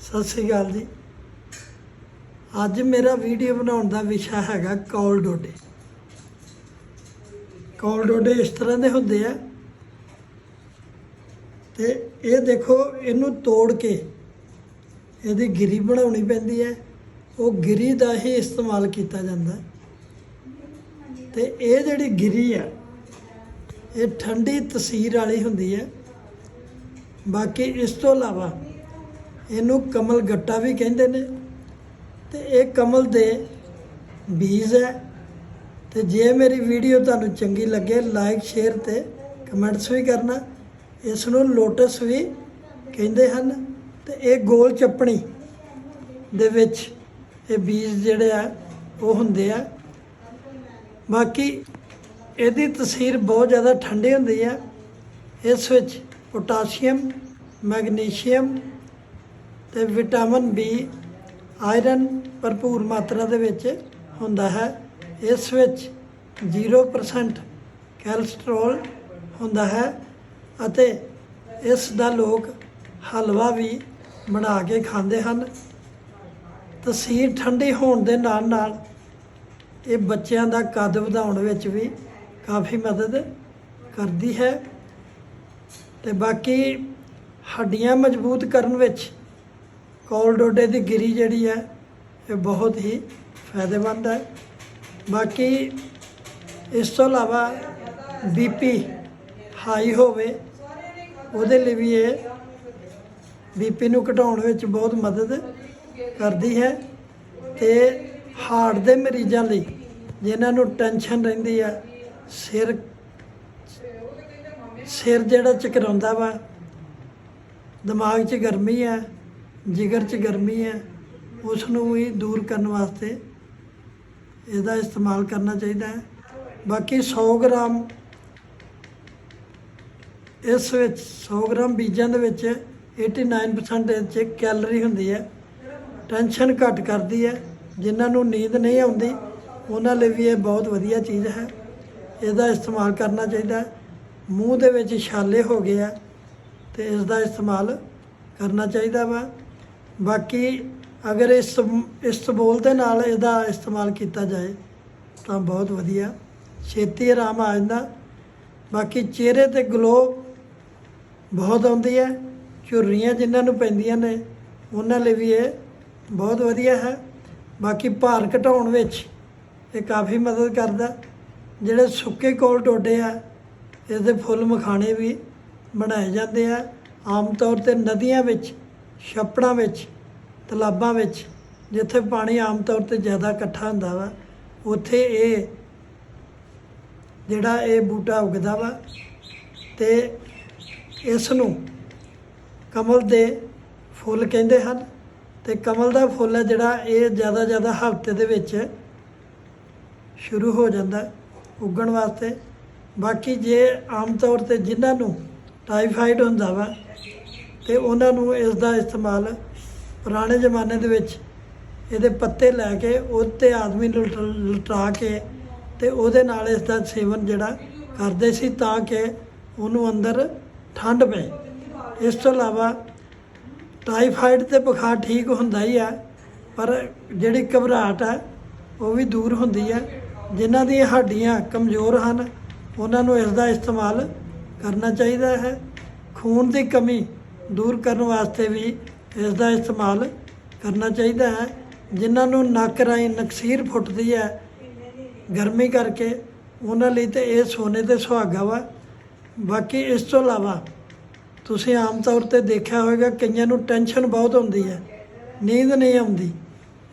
ਸਤਿ ਸ੍ਰੀ ਅਕਾਲ ਜੀ। ਅੱਜ ਮੇਰਾ ਵੀਡੀਓ ਬਣਾਉਣ ਦਾ ਵਿਸ਼ਾ ਹੈਗਾ ਕੌਲ ਡੋਡੇ। ਕੌਲ ਡੋਡੇ ਇਸ ਤਰ੍ਹਾਂ ਦੇ ਹੁੰਦੇ ਆ। ਤੇ ਇਹ ਦੇਖੋ, ਇਹਨੂੰ ਤੋੜ ਕੇ ਇਹਦੀ ਗਿਰੀ ਬਣਾਉਣੀ ਪੈਂਦੀ ਹੈ। ਉਹ ਗਿਰੀ ਦਾ ਹੀ ਇਸਤੇਮਾਲ ਕੀਤਾ ਜਾਂਦਾ। ਹੈ। ਤੇ ਇਹ ਜਿਹੜੀ ਗਿਰੀ ਆ, ਇਹ ਠੰਡੀ ਤਸੀਰ ਵਾਲੀ ਹੁੰਦੀ ਹੈ। ਬਾਕੀ ਇਸ ਤੋਂ ਇਲਾਵਾ ਇਹਨੂੰ ਕਮਲ ਗੱਟਾ ਵੀ ਕਹਿੰਦੇ ਨੇ। ਤੇ ਇਹ ਕਮਲ ਦੇ ਬੀਜ ਹੈ। ਤੇ ਜੇ ਮੇਰੀ ਵੀਡੀਓ ਤੁਹਾਨੂੰ ਚੰਗੀ ਲੱਗੇ ਲਾਈਕ ਸ਼ੇਅਰ ਤੇ ਕਮੈਂਟਸ ਵੀ ਕਰਨਾ। ਇਸ ਨੂੰ ਲੋਟਸ ਵੀ ਕਹਿੰਦੇ ਹਨ। ਤੇ ਇਹ ਗੋਲ ਚੱਪਣੀ ਦੇ ਵਿੱਚ ਇਹ ਬੀਜ ਜਿਹੜੇ ਆ, ਉਹ ਹੁੰਦੇ ਆ। ਬਾਕੀ ਇਹਦੀ ਤਸੀਰ ਬਹੁਤ ਜ਼ਿਆਦਾ ਠੰਡੀ ਹੁੰਦੀ ਹੈ ਇਸ ਵਿੱਚ ਪੋਟਾਸ਼ੀਅਮ, ਮੈਗਨੀਸ਼ੀਅਮ ਤੇ ਵਿਟਾਮਿਨ ਬੀ ਆਇਰਨ ਭਰਪੂਰ ਮਾਤਰਾ ਦੇ ਵਿੱਚ ਹੁੰਦਾ ਹੈ। ਇਸ ਵਿੱਚ 0% ਕੈਲਸਟ੍ਰੋਲ ਹੁੰਦਾ ਹੈ ਅਤੇ ਇਸ ਦਾ ਲੋਕ ਹਲਵਾ ਵੀ ਬਣਾ ਕੇ ਖਾਂਦੇ ਹਨ। ਤਸੀਰ ਠੰਡੀ ਹੋਣ ਦੇ ਨਾਲ ਨਾਲ ਇਹ ਬੱਚਿਆਂ ਦਾ ਕੱਦ ਵਧਾਉਣ ਵਿੱਚ ਵੀ ਕਾਫੀ ਮਦਦ ਕਰਦੀ ਹੈ। ਤੇ ਬਾਕੀ ਹੱਡੀਆਂ ਮਜ਼ਬੂਤ ਕਰਨ ਵਿੱਚ ਕੌਲ ਡੋਡੇ ਦੀ ਗਿਰੀ ਜਿਹੜੀ ਹੈ, ਇਹ ਬਹੁਤ ਹੀ ਫਾਇਦੇਮੰਦ ਹੈ। ਬਾਕੀ ਇਸ ਤੋਂ ਇਲਾਵਾ ਬੀਪੀ ਹਾਈ ਹੋਵੇ, ਉਹਦੇ ਲਈ ਵੀ ਇਹ ਬੀਪੀ ਨੂੰ ਘਟਾਉਣ ਵਿੱਚ ਬਹੁਤ ਮਦਦ ਕਰਦੀ ਹੈ ਤੇ ਹਾਰਟ ਦੇ ਮਰੀਜ਼ਾਂ ਲਈ ਜਿਨ੍ਹਾਂ ਨੂੰ ਟੈਨਸ਼ਨ ਰਹਿੰਦੀ ਆ ਸਿਰ ਸਿਰ ਜਿਹੜਾ ਚਕਰਾਉਂਦਾ ਵਾ, ਦਿਮਾਗ 'ਚ ਗਰਮੀ ਹੈ ਜਿਗਰ 'ਚ ਗਰਮੀ ਹੈ ਉਸ ਨੂੰ ਵੀ ਦੂਰ ਕਰਨ ਵਾਸਤੇ ਇਹਦਾ ਇਸਤੇਮਾਲ ਕਰਨਾ ਚਾਹੀਦਾ ਹੈ। ਬਾਕੀ 100 ਗ੍ਰਾਮ, ਇਸ ਵਿੱਚ 100 ਗ੍ਰਾਮ ਬੀਜਾਂ ਦੇ ਵਿੱਚ 89% ਇਹ 'ਚ ਕੈਲਰੀ ਹੁੰਦੀ ਹੈ। ਟੈਨਸ਼ਨ ਘੱਟ ਕਰਦੀ ਹੈ, ਜਿਨ੍ਹਾਂ ਨੂੰ ਨੀਂਦ ਨਹੀਂ ਆਉਂਦੀ, ਉਹਨਾਂ ਲਈ ਵੀ ਇਹ ਬਹੁਤ ਵਧੀਆ ਚੀਜ਼ ਹੈ। ਇਹਦਾ ਇਸਤੇਮਾਲ ਕਰਨਾ ਚਾਹੀਦਾ ਮੂੰਹ ਦੇ ਵਿੱਚ ਛਾਲੇ ਹੋ ਗਏ ਆ, ਤੇ ਇਸ ਦਾ ਇਸਤੇਮਾਲ ਕਰਨਾ ਚਾਹੀਦਾ ਵਾ। ਬਾਕੀ ਅਗਰ ਇਸ ਇਸ ਇਸਤਬੋਲ ਦੇ ਨਾਲ ਇਹਦਾ ਇਸਤੇਮਾਲ ਕੀਤਾ ਜਾਏ, ਤਾਂ ਬਹੁਤ ਵਧੀਆ। ਛੇਤੀ ਆਰਾਮ ਆ ਜਾਂਦਾ। ਬਾਕੀ ਚਿਹਰੇ ਤੇ ਗਲੋ ਬਹੁਤ ਆਉਂਦੀ ਹੈ। ਝੁਰੜੀਆਂ ਜਿਨ੍ਹਾਂ ਨੂੰ ਪੈਂਦੀਆਂ ਨੇ, ਉਹਨਾਂ ਲਈ ਵੀ ਇਹ ਬਹੁਤ ਵਧੀਆ ਹੈ। ਬਾਕੀ ਭਾਰ ਘਟਾਉਣ ਵਿੱਚ ਇਹ ਕਾਫੀ ਮਦਦ ਕਰਦਾ। ਜਿਹੜੇ ਸੁੱਕੇ ਕੋਲ ਟੋਡੇ ਆ, ਇਹਦੇ ਫੁੱਲ ਮਖਾਣੇ ਵੀ ਬਣਾਏ ਜਾਂਦੇ ਆ। ਆਮ ਤੌਰ ਤੇ ਨਦੀਆਂ ਵਿੱਚ ਛੱਪੜਾਂ ਵਿੱਚ, ਤਲਾਬਾਂ ਵਿੱਚ, ਜਿੱਥੇ ਪਾਣੀ ਆਮ ਤੌਰ ਤੇ ਜ਼ਿਆਦਾ ਇਕੱਠਾ ਹੁੰਦਾ ਵਾ, ਉੱਥੇ ਇਹ ਜਿਹੜਾ ਇਹ ਬੂਟਾ ਉਗਦਾ ਵਾ ਤੇ ਇਸ ਨੂੰ ਕਮਲ ਦੇ ਫੁੱਲ ਕਹਿੰਦੇ ਹਨ ਤੇ ਕਮਲ ਦਾ ਫੁੱਲ ਹੈ ਜਿਹੜਾ ਇਹ ਜ਼ਿਆਦਾ ਜ਼ਿਆਦਾ ਹਫ਼ਤੇ ਦੇ ਵਿੱਚ ਸ਼ੁਰੂ ਹੋ ਜਾਂਦਾ ਉੱਗਣ ਵਾਸਤੇ। ਬਾਕੀ ਜੇ ਆਮ ਤੌਰ ਤੇ ਜਿਨ੍ਹਾਂ ਨੂੰ ਟਾਈਫਾਈਡ ਹੁੰਦਾ ਵਾ ਤੇ ਉਹਨਾਂ ਨੂੰ ਇਸ ਦਾ ਇਸਤੇਮਾਲ ਪੁਰਾਣੇ ਜ਼ਮਾਨੇ ਦੇ ਵਿੱਚ ਇਹਦੇ ਪੱਤੇ ਲੈ ਕੇ ਉਹ 'ਤੇ ਆਦਮੀ ਲਟ- ਲਟਾ ਕੇ ਤੇ ਉਹਦੇ ਨਾਲ ਇਸ ਦਾ ਸੇਵਨ ਜਿਹੜਾ ਕਰਦੇ ਸੀ ਤਾਂ ਕਿ ਉਹਨੂੰ ਅੰਦਰ ਠੰਡ ਪਏ। ਇਸ ਤੋਂ ਇਲਾਵਾ ਟਾਈਫਾਈਡ ਤੇ ਬੁਖਾਰ ਠੀਕ ਹੁੰਦਾ ਹੀ ਆ, ਪਰ ਜਿਹੜੀ ਘਬਰਾਹਟ ਹੈ ਉਹ ਵੀ ਦੂਰ ਹੁੰਦੀ ਹੈ ਜਿਨ੍ਹਾਂ ਦੀਆਂ ਹੱਡੀਆਂ ਕਮਜ਼ੋਰ ਹਨ, ਉਹਨਾਂ ਨੂੰ ਇਸ ਦਾ ਇਸਤੇਮਾਲ ਕਰਨਾ ਚਾਹੀਦਾ ਹੈ। ਖੂਨ ਦੀ ਕਮੀ ਦੂਰ ਕਰਨ ਵਾਸਤੇ ਵੀ ਇਸ ਦਾ ਇਸਤੇਮਾਲ ਕਰਨਾ ਚਾਹੀਦਾ ਹੈ। ਜਿਨ੍ਹਾਂ ਨੂੰ ਨੱਕ ਰਾਹੀਂ ਨਕਸੀਰ ਫੁੱਟਦੀ ਹੈ, ਗਰਮੀ ਕਰਕੇ, ਉਹਨਾਂ ਲਈ ਤੇ ਇਹ ਸੋਨੇ ਦੇ ਸੁਹਾਗਾ ਵਾ। ਬਾਕੀ ਇਸ ਤੋਂ ਇਲਾਵਾ ਤੁਸੀਂ ਆਮ ਤੌਰ ਤੇ ਦੇਖਿਆ ਹੋਵੇਗਾ, ਕਈਆਂ ਨੂੰ ਟੈਨਸ਼ਨ ਬਹੁਤ ਹੁੰਦੀ ਹੈ, ਨੀਂਦ ਨਹੀਂ ਆਉਂਦੀ।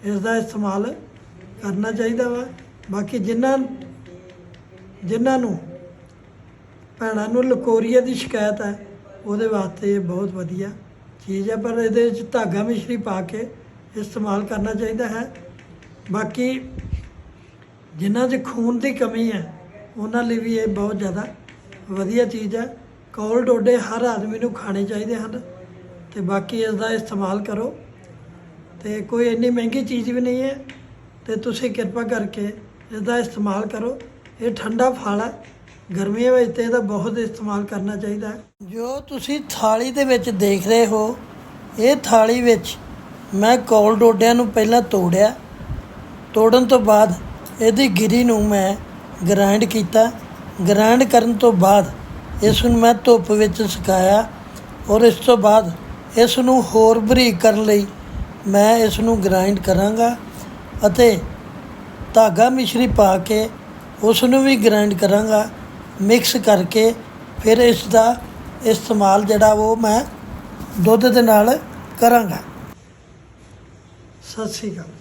ਇਸ ਦਾ ਇਸਤੇਮਾਲ ਕਰਨਾ ਚਾਹੀਦਾ ਵਾ। ਬਾਕੀ ਜਿਨ੍ਹਾਂ ਜਿਨ੍ਹਾਂ ਨੂੰ, ਭੈਣਾਂ ਨੂੰ ਲਕੋਰੀਆ ਦੀ ਸ਼ਿਕਾਇਤ ਹੈ ਉਹਦੇ ਵਾਸਤੇ ਇਹ ਬਹੁਤ ਵਧੀਆ ਚੀਜ਼ ਹੈ, ਪਰ ਇਹਦੇ ਵਿੱਚ ਧਾਗਾ ਮਿਸ਼ਰੀ ਪਾ ਕੇ ਇਸਤੇਮਾਲ ਕਰਨਾ ਚਾਹੀਦਾ ਹੈ। ਬਾਕੀ ਜਿਨ੍ਹਾਂ 'ਚ ਖੂਨ ਦੀ ਕਮੀ ਹੈ, ਉਹਨਾਂ ਲਈ ਵੀ ਇਹ ਬਹੁਤ ਜ਼ਿਆਦਾ ਵਧੀਆ ਚੀਜ਼ ਹੈ। ਕੌਲ ਡੋਡੇ ਹਰ ਆਦਮੀ ਨੂੰ ਖਾਣੇ ਚਾਹੀਦੇ ਹਨ ਤੇ ਬਾਕੀ ਇਸ ਦਾ ਇਸਤੇਮਾਲ ਕਰੋ। ਤੇ ਕੋਈ ਇੰਨੀ ਮਹਿੰਗੀ ਚੀਜ਼ ਵੀ ਨਹੀਂ ਹੈ ਤੇ ਤੁਸੀਂ ਕਿਰਪਾ ਕਰਕੇ ਇਸ ਦਾ ਇਸਤੇਮਾਲ ਕਰੋ। ਇਹ ਠੰਡਾ ਫਲ ਹੈ। ਗਰਮੀਆਂ ਵਿੱਚ ਤੇ ਇਹਦਾ ਬਹੁਤ ਇਸਤੇਮਾਲ ਕਰਨਾ ਚਾਹੀਦਾ ਜੋ ਤੁਸੀਂ ਥਾਲੀ ਦੇ ਵਿੱਚ ਦੇਖ ਰਹੇ ਹੋ, ਇਹ ਥਾਲੀ ਵਿੱਚ ਮੈਂ ਕੋਲ ਡੋਡਿਆਂ ਨੂੰ ਪਹਿਲਾਂ ਤੋੜਿਆ। ਤੋੜਨ ਤੋਂ ਬਾਅਦ ਇਹਦੀ ਗਿਰੀ ਨੂੰ ਮੈਂ ਗ੍ਰਾਈਂਡ ਕੀਤਾ। ਗ੍ਰਾਈਂਡ ਕਰਨ ਤੋਂ ਬਾਅਦ ਇਸ ਨੂੰ ਮੈਂ ਧੁੱਪ ਵਿੱਚ ਸੁਕਾਇਆ ਔਰ ਇਸ ਤੋਂ ਬਾਅਦ ਇਸ ਨੂੰ ਹੋਰ ਬਰੀਕ ਕਰਨ ਲਈ ਮੈਂ ਇਸ ਨੂੰ ਗ੍ਰਾਈਂਡ ਕਰਾਂਗਾ ਅਤੇ ਧਾਗਾ ਮਿਸ਼ਰੀ ਪਾ ਕੇ ਉਸ ਨੂੰ ਵੀ ਗ੍ਰਾਈਂਡ ਕਰਾਂਗਾ। ਮਿਕਸ ਕਰਕੇ ਫਿਰ ਇਸ ਦਾ ਇਸਤੇਮਾਲ ਜਿਹੜਾ ਉਹ ਮੈਂ ਦੁੱਧ ਦੇ ਨਾਲ ਕਰਾਂਗਾ। ਸਤਿ ਸ਼੍ਰੀ ਅਕਾਲ।